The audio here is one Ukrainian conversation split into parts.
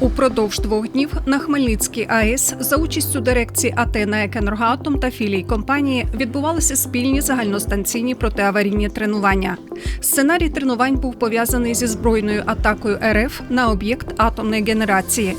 Упродовж двох днів на Хмельницькій АЕС за участю дирекції АТ на «Екенергоатом» та філій компанії відбувалися спільні загальностанційні протиаварійні тренування. Сценарій тренувань був пов'язаний зі збройною атакою РФ на об'єкт атомної генерації.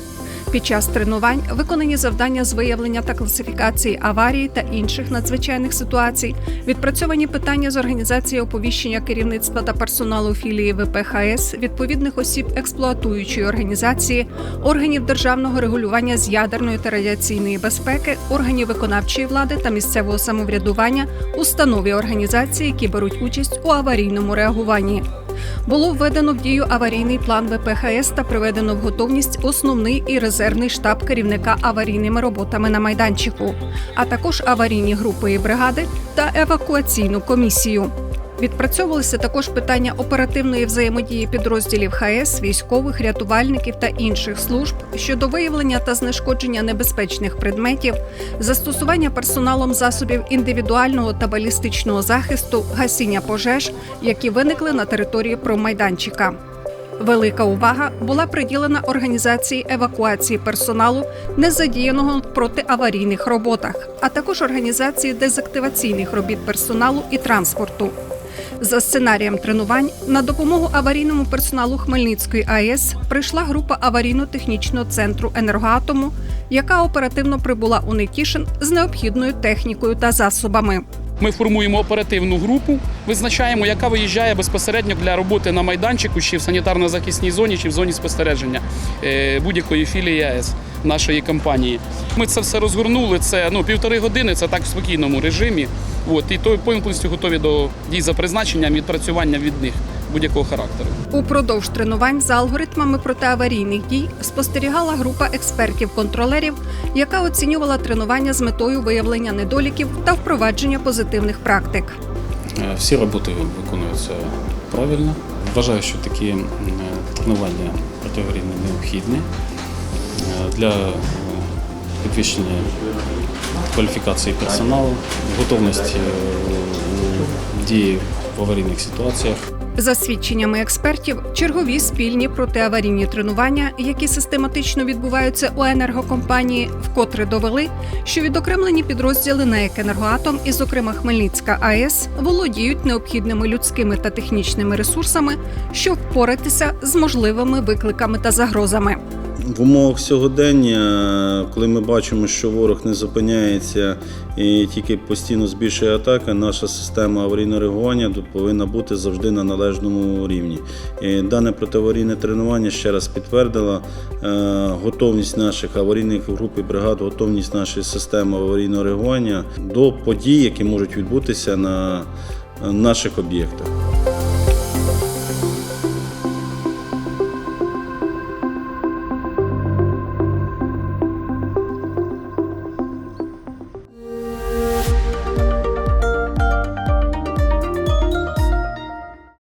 Під час тренувань виконані завдання з виявлення та класифікації аварії та інших надзвичайних ситуацій, відпрацьовані питання з організації оповіщення керівництва та персоналу філії ВПХС, відповідних осіб експлуатуючої організації, органів державного регулювання з ядерної та радіаційної безпеки, органів виконавчої влади та місцевого самоврядування, установі організації, які беруть участь у аварійному реагуванні. Було введено в дію аварійний план ВПХС та приведено в готовність основний і резервний штаб керівника аварійними роботами на майданчику, а також аварійні групи і бригади та евакуаційну комісію. Відпрацьовувалися також питання оперативної взаємодії підрозділів ХС, військових, рятувальників та інших служб щодо виявлення та знешкодження небезпечних предметів, застосування персоналом засобів індивідуального та балістичного захисту, гасіння пожеж, які виникли на території промайданчика. Велика увага була приділена організації евакуації персоналу, не задіяного в протиаварійних роботах, а також організації дезактиваційних робіт персоналу і транспорту. За сценарієм тренувань на допомогу аварійному персоналу Хмельницької АЕС прийшла група аварійно-технічного центру енергоатому, яка оперативно прибула у Нетішин з необхідною технікою та засобами. Ми формуємо оперативну групу, визначаємо, яка виїжджає безпосередньо для роботи на майданчику, чи в санітарно-захисній зоні, чи в зоні спостереження е, будь-якої філії АЕС нашої компанії. Ми це все розгорнули. Це ну півтори години. Це так в спокійному режимі. От і то повністю готові до дій за призначенням відпрацювання від них будь-якого характеру. Упродовж тренувань за алгоритмами протиаварійних дій спостерігала група експертів-контролерів, яка оцінювала тренування з метою виявлення недоліків та впровадження позитивних практик. Е, Всі роботи виконуються правильно. Вважаю, що такі тренування протиаварійні необхідні е, для е, підвищення кваліфікації персоналу, готовності дії в аварійних ситуаціях. За свідченнями експертів, чергові спільні протиаварійні тренування, які систематично відбуваються у енергокомпанії, вкотре довели, що відокремлені підрозділи на «Екенергоатом» і, зокрема, Хмельницька АЕС, володіють необхідними людськими та технічними ресурсами, щоб впоратися з можливими викликами та загрозами. В умовах сьогодення, коли ми бачимо, що ворог не зупиняється і тільки постійно збільшує атаки, наша система аварійного реагування повинна бути завжди на належному рівні. І дане протиаварійне тренування ще раз підтвердило е, готовність наших аварійних груп і бригад, готовність нашої системи аварійного реагування до подій, які можуть відбутися на наших об'єктах.